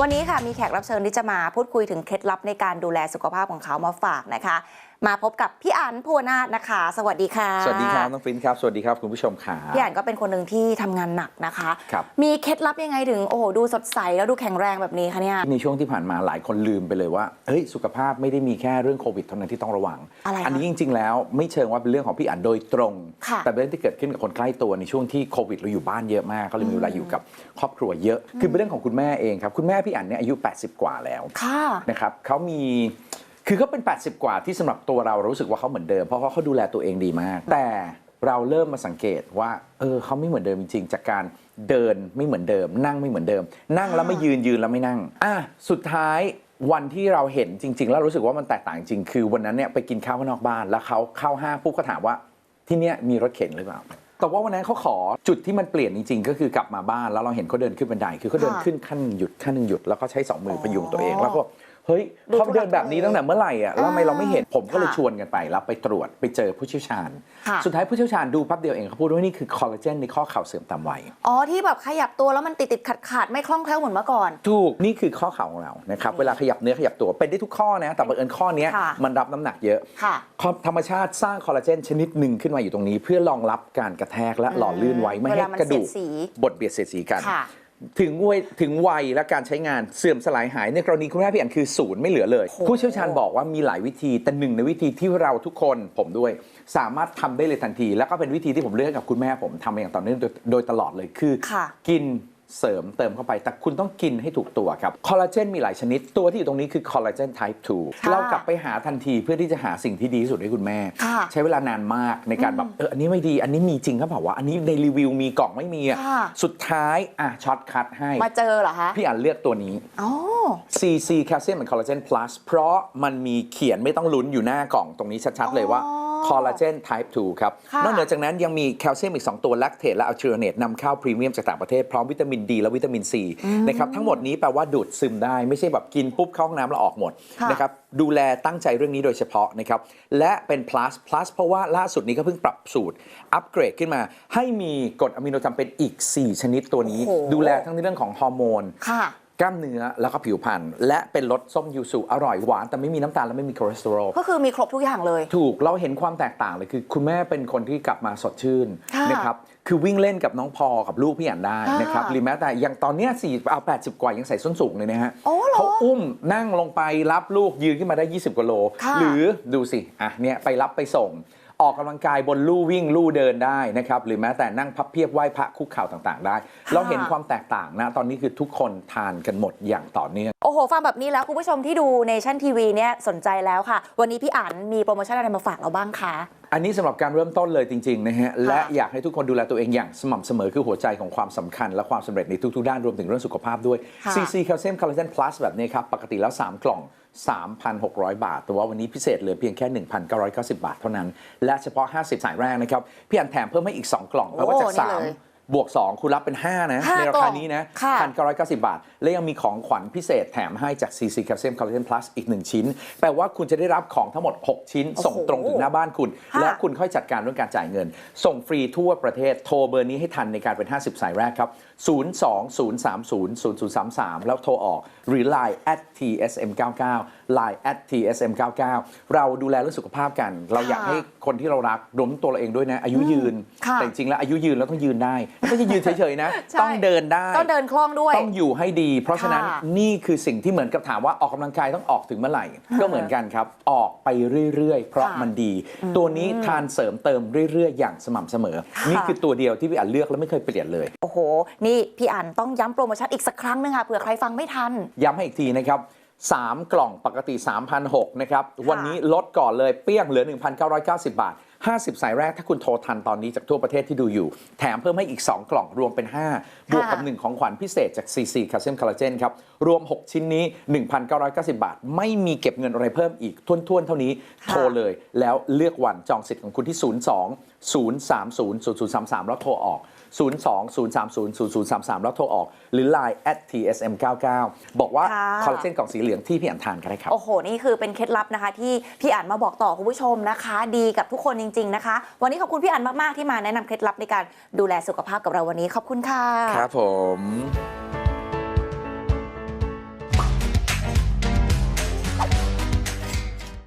วันนี้ค่ะมีแขกรับเชิญที่จะมาพูดคุยถึงเคล็ดลับในการดูแลสุขภาพของเขามาฝากนะคะมาพบกับพี่อั๋นภูวนาถนะคะ สวัสดีค่ะ สวัสดีครับน้องฟินครับ สวัสดีครับคุณผู้ชมค่ะพี่อั๋นก็เป็นคนหนึ่งที่ทำงานหนักนะคะครับมีเคล็ดลับยังไงถึงโอ้โหดูสดใสแล้วดูแข็งแรงแบบนี้คะเนี่ยในช่วงที่ผ่านมาหลายคนลืมไปเลยว่าเฮ้ยสุขภาพไม่ได้มีแค่เรื่องโควิดเท่านั้นที่ต้องระวังอะไรคะนนี้จริง ๆ แล้วไม่เชิงว่าเป็นเรื่องของพี่อันโดยตรงค่ะแต่เป็นเรื่องที่เกิดขึ้นกับคนใกล้ตัวในช่วงที่โควิดเราอยู่บ้านเยอะมากก็เลยมีเวลาอยู่กับครอบครัวเยอะ คือเป็นเรื่องของคุณแม่เองครับคุณแม่พี่อันเนี่ยอายุ 80 กว่าแล้วค่ะนะครับเขามี คือเขาเป็น 80 กว่าที่สำหรับตัวเราเรารู้สึกว่าเขาเหมือนเดิม เพราะเขาดูแลตัวเองดีมาก แต่เราเริ่มมาสังเกตว่า เออเขาไม่เหมือนเดิมจริงๆ จากการเดินไม่เหมือนเดิม นั่งไม่เหมือนเดิม นั่งแล้วไม่ยืนยืนแล้วไม่นั่ง อะสุดท้ายวันที่เราเห็นจริง ๆ แล้วรู้สึกว่ามันแตกต่างจริง คือวันนั้นเนี่ยไปกินข้าวข้างนอกบ้านแล้วเขาเข้าห้างปุ๊บก็ถามว่าที่เนี่ยมีรถเข็นหรือเปล่าแต่ว่าวันนั้นเขาขอจุดที่มันเปลี่ยนจริงๆ ก็คือกลับมาบ้านแล้วเราเห็นเขาเดินขึ้นบันไดคือเขาเดินขึ้นขั้นหยุดขั้นหนึ่งหยุดแล้วก็ใช้สองมือพยุงตัวเองแล้วก็ เฮ้ยดูเขาเดินแบบนี้ทุลักทุเลตั้งแต่เมื่อไหร่อะแล้วทำไมเราไม่เห็นผมก็เลยค่ะชวนกันไปแล้วไปตรวจไปเจอผู้เชี่ยวชาญค่ะสุดท้ายผู้เชี่ยวชาญดูแป๊บเดียวเองเขาพูดว่านี่คือคอลลาเจนในข้อเข่าเสื่อมตามวัยอ๋อที่แบบขยับตัวแล้วมันติดติดขัดขาดๆไม่คล่องแคล่วเหมือนเมื่อก่อน ถูกนี่คือข้อเข่าของเรานะครับเวลาขยับเนื้อขยับตัวเป็นได้ทุกข้อนะแต่บังเอิญข้อเนี้ยค่ะมันรับน้ำหนักเยอะค่ะธรรมชาติสร้างคอลลาเจนชนิดหนึ่งขึ้นมาอยู่ตรงนี้ เพื่อรองรับการกระแทกและหล่อลื่นไว้ไม่ให้เวลามันกระดูกเสียดสีบดเบียดเสียดสีกันค่ะ ถึงวัยถึงวัยและการใช้งานเสื่อมสลายหายในกรณีคุณแม่พี่อันคือศูนย์ไม่เหลือเลยโอ้โหผู้เชี่ยวชาญบอกว่ามีหลายวิธีแต่หนึ่งในวิธีที่เราทุกคนผมด้วย สามารถทำได้เลยทันที แล้วก็เป็นวิธีที่ผมเลือกกับคุณแม่ผมทำมาอย่างต่อเนื่องโดยโดยตลอดเลยคือค่ะกิน เสริมเติมเข้าไป แต่คุณต้องกินให้ถูกตัวครับ คอลลาเจนมีหลายชนิด ตัวที่อยู่ตรงนี้คือคอลลาเจน type ค่ะ2เรากลับไปหาทันทีเพื่อที่จะหาสิ่งที่ดีที่สุดให้คุณแม่ค่ะใช้เวลานานมากในการแบบ เออ อันนี้ไม่ดี อันนี้มีจริงครับเปล่าวะ อันนี้ในรีวิวมีกล่องไม่มีอะค่ะสุดท้าย อะ ช็อตคัทให้ มาเจอเหรอคะ พี่อ่านเลือกตัวนี้ อ๋อ CC Calcium and Collagen Plus เพราะมันมีเขียนไม่ต้องลุ้นอยู่หน้ากล่องตรงนี้ชัดๆเลยว่า อ๋อ Collagen Type 2 ครับ ค่ะ นอกเหนือจากนั้นยังมีแคลเซียมอีก 2 ตัวแลคเทตและอัลเทอร์เนตนำเข้าพรีเมียมจากต่างประเทศ พร้อมวิตามินดีและวิตามินซีนะครับทั้งหมดนี้แปลว่าดูดซึมได้ไม่ใช่แบบกินปุ๊บเข้าห้องน้ำแล้วออกหมดค่ะนะครับดูแลตั้งใจเรื่องนี้โดยเฉพาะนะครับและเป็น plus plus เพราะว่าล่าสุดนี้ก็เพิ่งปรับสูตรอัปเกรดขึ้นมา ให้มีกรดอะมิโนจำเป็นอีก 4 ชนิดตัวนี้ โอ้โห ดูแลทั้งในเรื่องของฮอร์โมน ค่ะ กล้ามเนื้อแล้วก็ผิวพรรณและเป็นรสส้มยูสุอร่อยหวาน แต่ไม่มีน้ำตาลและไม่มีคอเลสเตอรอลก็คือมีครบทุกอย่างเลย ถูกเราเห็นความแตกต่างเลยคือ คุณแม่เป็นคนที่กลับมาสดชื่นค่ะนะครับคือวิ่งเล่นกับน้องพอกับลูกพี่อ่านได้นะครับค่ะหรือแม้แต่อย่างตอนเนี้ยสี่เอาแปดสิบกว่ายังใส่ส้นสูงเลยนะฮะโอ้เหรอเขาอุ้มนั่งลงไปรับลูกยืนขึ้นมาได้ 20กว่าโลค่ะหรือดูสิอะเนี่ยไปรับไปส่ง ออกกำลังกายบนลู่วิ่งลู่เดินได้นะครับหรือแม้แต่นั่งพับเพียบไหว้พระคุกเข่าต่างๆ ได้ เราเห็นความแตกต่างนะตอนนี้คือทุกคนทานกันหมดอย่างต่อเนื่องโอ้โหฟังแบบนี้แล้วคุณผู้ชมที่ดูเนชั่นทีวีเนี่ยสนใจแล้วค่ะ วันนี้พี่อั๋นมีโปรโมชั่นอะไรมาฝากเราบ้างคะอันนี้สำหรับการเริ่มต้นเลยจริงๆนะฮะและอยากให้ทุกคนดูแลตัวเองอย่างสม่ำเสมอคือหัวใจของความสำคัญ และความสำเร็จในทุกๆด้านรวมถึงเรื่องสุขภาพด้วยค่ะ CC Calcium Collagen Plus แบบนี้ครับปกติแล้ว 3 กล่อง 3,600 บาท แต่ว่าวันนี้พิเศษเหลือเพียงแค่ 1,990 บาทเท่านั้น และเฉพาะ 50 สายแรกนะครับ พี่อันแถมเพิ่มให้อีก 2 กล่องแปลว่าจาก 3 บวก 2 คุณรับเป็น 5 นะห้าในรากล่คาองนี้นะค่ะ1,990บาท และยังมีของขวัญพิเศษแถมให้จาก CC Calcium Collagen Plus อีก 1 ชิ้น แปลว่าคุณจะได้รับของทั้งหมด 6 ชิ้น ส่งตรงถึงหน้าบ้านคุณค่ะและคุณค่อยจัดการเรื่องการจ่ายเงิน ส่งฟรีทั่วประเทศโทรเบอร์นี้ให้ทันในการเป็น 50 สายแรกครับ 020300033 แล้วโทรออกหรือ Line at tsm99 Line at tsm99 เราดูแลเรื่องสุขภาพกัน เราอยากให้คนที่เรารักรวมทั้งตัวเราเองด้วยนะอายุยืนค่ะแต่จริงๆแล้วอายุยืนแล้วต้องยืนได้ไม่ใช่ยืนเฉยๆนะ ใช่ ต้องเดินได้ ต้องเดินคล่องด้วย ต้องอยู่ให้ดี เพราะฉะนั้นค่ะ นี่คือสิ่งที่เหมือนกับถามว่าออกกำลังกายต้องออกถึงเมื่อไหร่ ก็เหมือนกันครับ ออกไปเรื่อยๆ เพราะค่ะมันดี ตัวนี้ทานเสริมเติมเรื่อยๆ อย่างสม่ำเสมอค่ะนี่คือตัวเดียวที่พี่อันเลือกแล้วไม่เคยเปลี่ยนเลย โอ้โห นี่พี่อั๋นต้องย้ำโปรโมชั่นอีกสักครั้งหนึงค่ะเผื่อใครฟังไม่ทัน ย้ำให้อีกทีนะครับ 3 กล่องปกติ3,600นะครับ วันนี้ลดก่อนเลยเปี้ยงเหลือ 1,990 บาท 50 สายแรกถ้าคุณโทรทันตอนนี้จากทั่วประเทศที่ดูอยู่ แถมเพิ่มให้อีก 2 กล่องรวมเป็น 5 บวกกับ 1 ของขวัญพิเศษจาก CC Calcium Collagen ครับ รวม 6 ชิ้นนี้ 1,990 บาท ไม่มีเก็บเงินอะไรเพิ่มอีกท้วนๆ เท่านี้ค่ะโทรเลยแล้วเลือกวันจองสิทธิ์ของคุณที่ 02 030 0033 แล้วโทรออก 02 030 0033 แล้วโทรออก หรือ Line at tsm99 บอกว่าค่ะคอลลาเจนกล่องสีเหลืองที่พี่อันทานก็ได้ครับ โอ้โห นี่คือเป็นเคล็ดลับนะคะ ที่พี่อั๋นมาบอกต่อคุณผู้ชมนะคะ ดีกับทุกคนจริงๆ นะคะ วันนี้ขอบคุณพี่อันมาก ๆ ที่มาแนะนำเคล็ดลับในการดูแลสุขภาพกับเราวันนี้ ขอบคุณค่ะ ครับผม